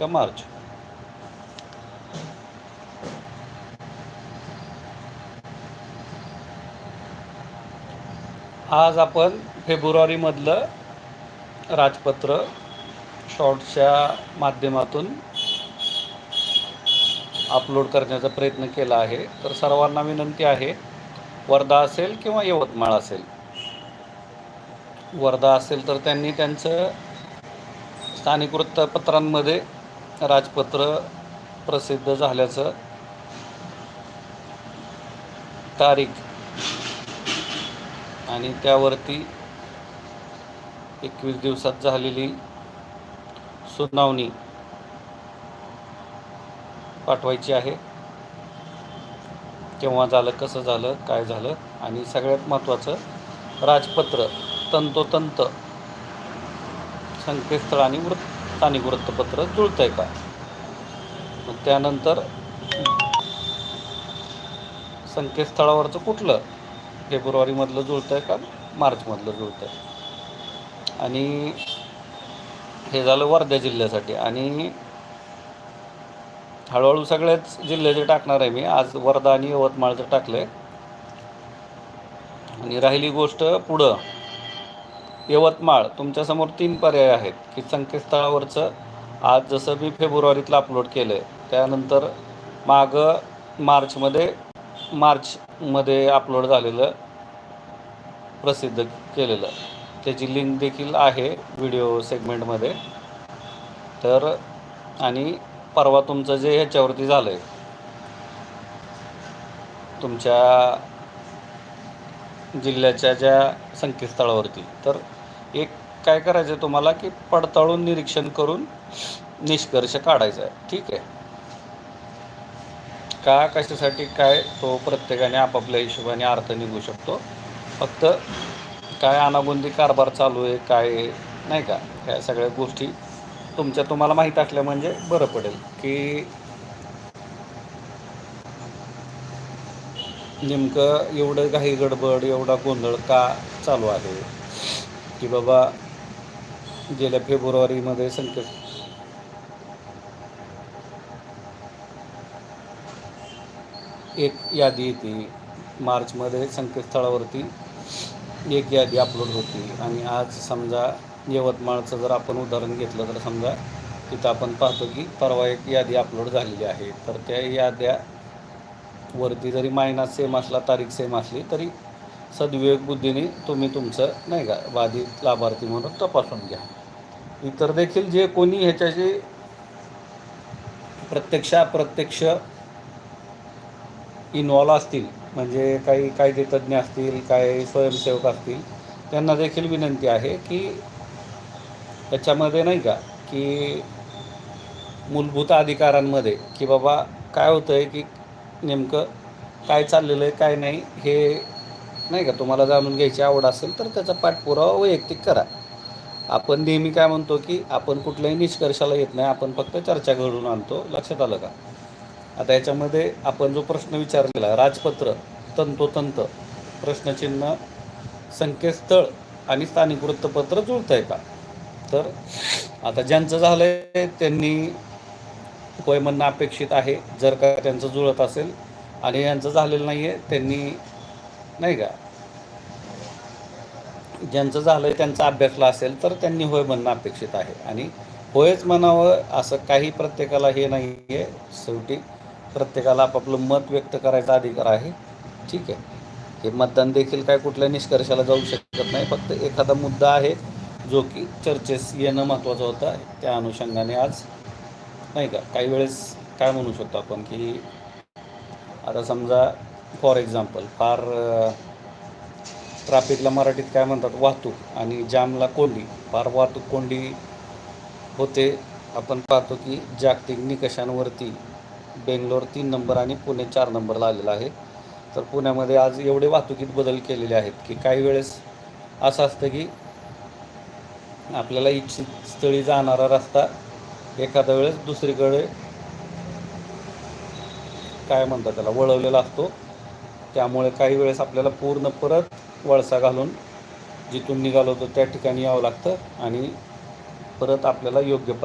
का मार्च आज आपण फेब्रुवारीमधलं राजपत्र शॉर्ट्सच्या माध्यमातून अपलोड करण्याचा प्रयत्न केला आहे. तर सर्वांना विनंती आहे वर्धा असेल किंवा यवतमाळ असेल. वर्धा असेल तर त्यांनी त्यांचं स्थानिक वृत्तपत्रांमध्ये राजपत्र प्रसिद्ध झाल्याचं तारीख आणि त्यावरती एकवीस दिवसात झालेली सुनावणी पाठवायची आहे. केव्हा झालं कसं झालं काय झालं आणि सगळ्यात महत्त्वाचं राजपत्र तंतोतंत संकेतस्थळ आणि वृत्त स्थानिक वृत्तपत्र जुळतं आहे का? मग त्यानंतर संकेतस्थळावरचं कुठलं? फेब्रुवारीमधलं जुळतं आहे का? मार्चमधलं जुळतं आहे आणि हे झालं वर्धा जिल्ह्यासाठी. आणि हळूहळू सगळ्याच जिल्ह्याचे टाकणार आहे मी आज वर्धा आणि यवतमाळचं टाकलं आहे आणि राहिली गोष्ट पुढं. यवतमाळ तुमच्यासमोर तीन पर्याय आहेत की संकेतस्थळावरचं आज जसं मी फेब्रुवारीतलं अपलोड केलं आहे त्यानंतर मागं मार्चमध्ये मार्चमध्ये अपलोड झालेलं प्रसिद्ध केलेलं. त्याची लिंक देखील आहे व्हिडिओ सेगमेंटमध्ये तर आणि परवा तुमचं जे ह्याच्यावरती झालं आहे तुमच्या जिल्ह्याच्या ज्या संकेतस्थळावरती. तर एक काय करायचं आहे तुम्हाला की पडताळून निरीक्षण करून निष्कर्ष काढायचा आहे. ठीक आहे? का कशासाठी काय तो प्रत्येकाने आपापल्या हिशोबाने अर्थ निघू शकतो. फक्त काय अनागोंदी कारभार चालू आहे काय नाही का? ह्या सगळ्या गोष्टी तुमच्या तुम्हाला माहीत असल्या म्हणजे बरं पडेल. की नेमकं एवढं काही गडबड एवढा गोंधळ का चालू आहे? की बाबा गेल्या फेब्रुवारीमध्ये संकेत एक यादी येते. मार्चमध्ये संकेतस्थळावरती एक यादी अपलोड होती. आणि आज समजा यवतमाळचं जर आपण उदाहरण घेतलं तर समजा तिथं आपण पाहतो की परवा एक यादी अपलोड झालेली आहे. तर त्या याद्या वरती जरी मायनस सेम असला तारीख सेम असली तरी सद्विवेक बुद्धीने तुम्ही तुमचं नाही का बाधित लाभार्थी म्हणून तपासून घ्या. इतर देखील जे कोणी ह्याच्याशी प्रत्यक्ष अप्रत्यक्ष इन्वॉल्व असतील म्हणजे काही कायदेतज्ञ असतील काही स्वयंसेवक असतील त्यांना देखील विनंती आहे की त्याच्यामध्ये नाही का की मूलभूत अधिकारांमध्ये की बाबा काय होतं आहे की नेमकं काय चाललेलं आहे काय नाही हे नाही का तुम्हाला जाणून घ्यायची आवड असेल तर त्याचा पाठपुरावा वैयक्तिक करा. आपण नेहमी काय म्हणतो की आपण कुठल्याही निष्कर्षाला येत नाही आपण फक्त चर्चा घडून आणतो. लक्षात आलं का? आता याच्यामध्ये आपण जो प्रश्न विचारलेला राजपत्र तंतोतंत प्रश्नचिन्ह संकेतस्थळ आणि स्थानिक वृत्तपत्र जुळतं आहे का? तर आता ज्यांचं झालं आहे त्यांनी होय म्हणणं अपेक्षित आहे जर का त्यांचं जुळत असेल आणि यांचं झालेलं नाही आहे त्यांनी नाही का? ज्यांचं झालं आहे त्यांचा अभ्यासला असेल तर त्यांनी होय म्हणणं अपेक्षित आहे. आणि होयच म्हणावं असं काही प्रत्येकाला हे नाही आहे शेवटी. प्रत्येकाला आपापलं मत व्यक्त करायचा अधिकार आहे. ठीक आहे. हे मतदान देखील काय कुठल्या निष्कर्षाला जाऊ शकत नाही. फक्त एखादा मुद्दा आहे जो की चर्चेस येणं महत्त्वाचं होतं. त्या अनुषंगाने आज नाही का? काही वेळेस काय म्हणू शकतो आपण की आता समजा फॉर एक्झाम्पल फार ट्रॅफिकला मराठीत काय म्हणतात? वाहतूक आणि जामला कोंडी. फार वाहतूक कोंडी होते. आपण पाहतो की जागतिक निकषांवरती बेंगलोर तीन नंबर आणि पुणे चार नंबरला आलेला आहे. तर पुण्यामध्ये आज एवढे वाहतुकीत बदल केलेले आहेत की काही वेळेस असं असतं की आपल्याला इच्छित स्थळी जाणारा रस्ता एखाद्या वेळेस दुसरीकडे काय म्हणतात त्याला वळवलेला असतो. त्यामुळे काही वेळेस आपल्याला पूर्ण परत वळसा घालून जिथून निघालो होतो त्या ठिकाणी यावं लागतं आणि परत आपल्याला योग्य पर्याय